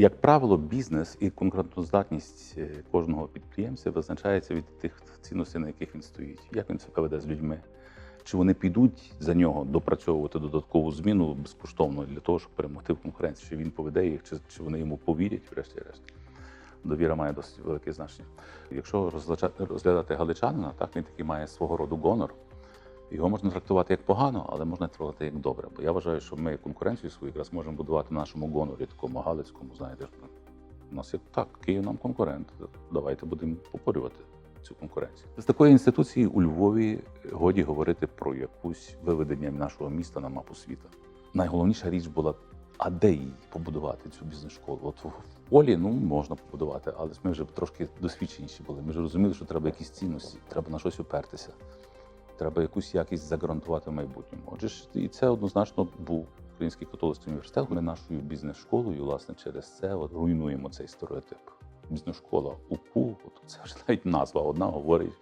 Як правило, бізнес і конкурентоздатність е, кожного підприємця визначається від тих цінностей, на яких він стоїть. Як він себе веде з людьми? Чи вони підуть за нього допрацьовувати додаткову зміну безкоштовно для того, щоб перемогти в конкуренції? Чи він поведе їх, чи, чи вони йому повірять, врешті-решт? Довіра має досить велике значення. Якщо розглядати, галичанина, так він такий має свого роду гонор. Його можна трактувати як погано, але можна трактувати як добре. Бо я вважаю, що ми конкуренцію свою якраз можемо будувати на нашому гонорі, такому галицькому, знаєте. У нас є так, Київ нам конкурент. Давайте будемо попорювати цю конкуренцію. З такої інституції у Львові годі говорити про якусь виведення нашого міста на мапу світу. Найголовніша річ була, а де її побудувати цю бізнес-школу? От в полі ну можна побудувати, але ми вже трошки досвідченіші були. Ми вже розуміли, що треба якісь цінності, треба на щось упертися треба якусь якість загарантувати в майбутньому. Отже, і це однозначно був Український католицький університет. Ми нашою бізнес-школою, власне, через це от, руйнуємо цей стереотип. Бізнес-школа УПУ, от це вже навіть назва одна говорить,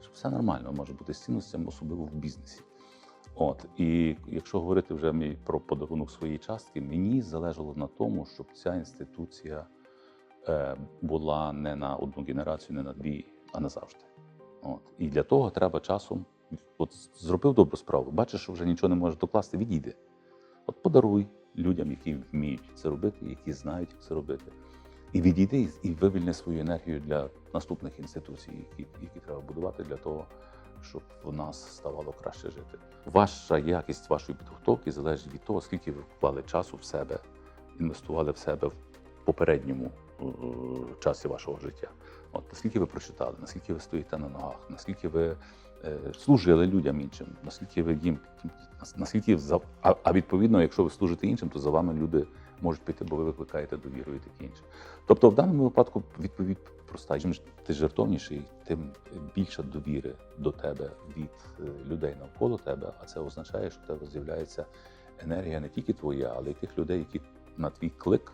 що все нормально може бути з цінностями, особливо в бізнесі. От і якщо говорити вже мій про подарунок своєї частки, мені залежало на тому, щоб ця інституція е, була не на одну генерацію, не на дві, а назавжди. От і для того треба часом. От зробив добру справу, бачиш, що вже нічого не можеш докласти, відійди. От подаруй людям, які вміють це робити, які знають, як це робити. І відійди і вивільни свою енергію для наступних інституцій, які, які треба будувати для того, щоб в нас ставало краще жити. Ваша якість вашої підготовки залежить від того, скільки ви вклали часу в себе, інвестували в себе в попередньому е, часі вашого життя. От наскільки ви прочитали, наскільки ви стоїте на ногах, наскільки ви е, служили людям іншим, наскільки ви їм наскільки а, а відповідно, якщо ви служите іншим, то за вами люди можуть піти, бо ви викликаєте довіру і таке інше. Тобто, в даному випадку відповідь проста. Чим ти жертовніший, тим більше довіри до тебе від е, людей навколо тебе. А це означає, що в тебе з'являється енергія не тільки твоя, але й тих людей, які на твій клик,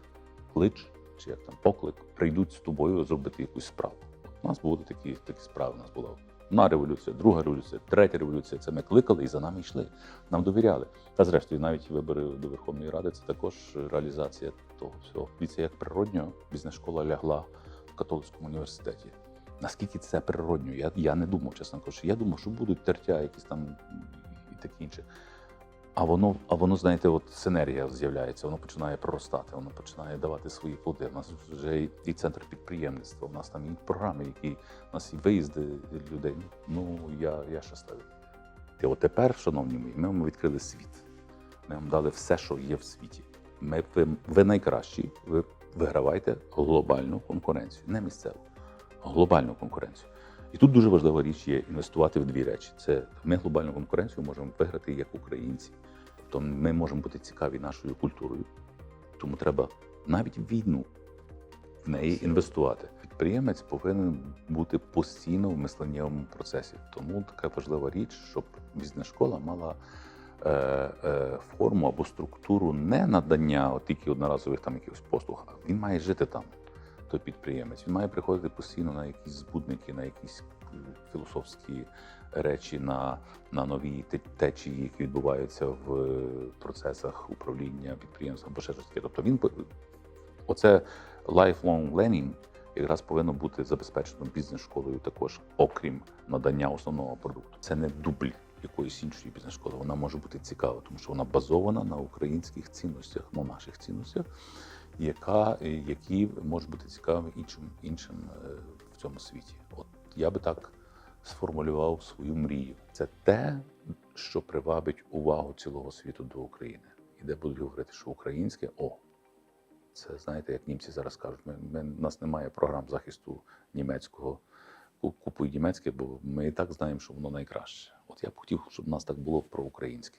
клич чи як там поклик, прийдуть з тобою зробити якусь справу. У нас були такі такі справи. У нас була одна революція, друга революція, третя революція. Це ми кликали і за нами йшли. Нам довіряли. Та зрештою, навіть вибори до Верховної Ради це також реалізація того всього. Дивіться, як природньо бізнес-школа лягла в католицькому університеті. Наскільки це природньо? Я я не думав, чесно кажучи. Я думав, що будуть тертя, якісь там і таке інше. А воно, а воно, знаєте, от синергія з'являється, воно починає проростати, воно починає давати свої плоди. У нас вже і, центр підприємництва, у нас там і програми, які у нас і виїзди людей. Ну я, я щасливий. І от тепер, шановні мої, ми вам відкрили світ. Ми вам дали все, що є в світі. Ми, ви, ви найкращі, ви вигравайте глобальну конкуренцію, не місцеву, глобальну конкуренцію. І тут дуже важлива річ є інвестувати в дві речі: це ми глобальну конкуренцію можемо виграти як українці. Тобто ми можемо бути цікаві нашою культурою, тому треба навіть в війну в неї інвестувати. Підприємець повинен бути постійно в мисленнєвому процесі. Тому така важлива річ, щоб бізнес-школа мала е, е, форму або структуру не надання тільки одноразових там якихось послуг, а він має жити там той підприємець. Він має приходити постійно на якісь збудники, на якісь е, філософські речі, на, на нові течії, які відбуваються в е, процесах управління підприємством або ще щось таке. Тобто він оце lifelong learning якраз повинно бути забезпечено бізнес-школою також, окрім надання основного продукту. Це не дубль якоїсь іншої бізнес-школи. Вона може бути цікава, тому що вона базована на українських цінностях, на наших цінностях яка, е, які можуть бути цікавими іншим, іншим е, в цьому світі. От я би так сформулював свою мрію. Це те, що привабить увагу цілого світу до України. І де будуть говорити, що українське о. Це знаєте, як німці зараз кажуть, ми, ми, у нас немає програм захисту німецького. Ку- Купуй німецьке, бо ми і так знаємо, що воно найкраще. От я б хотів, щоб у нас так було про українське.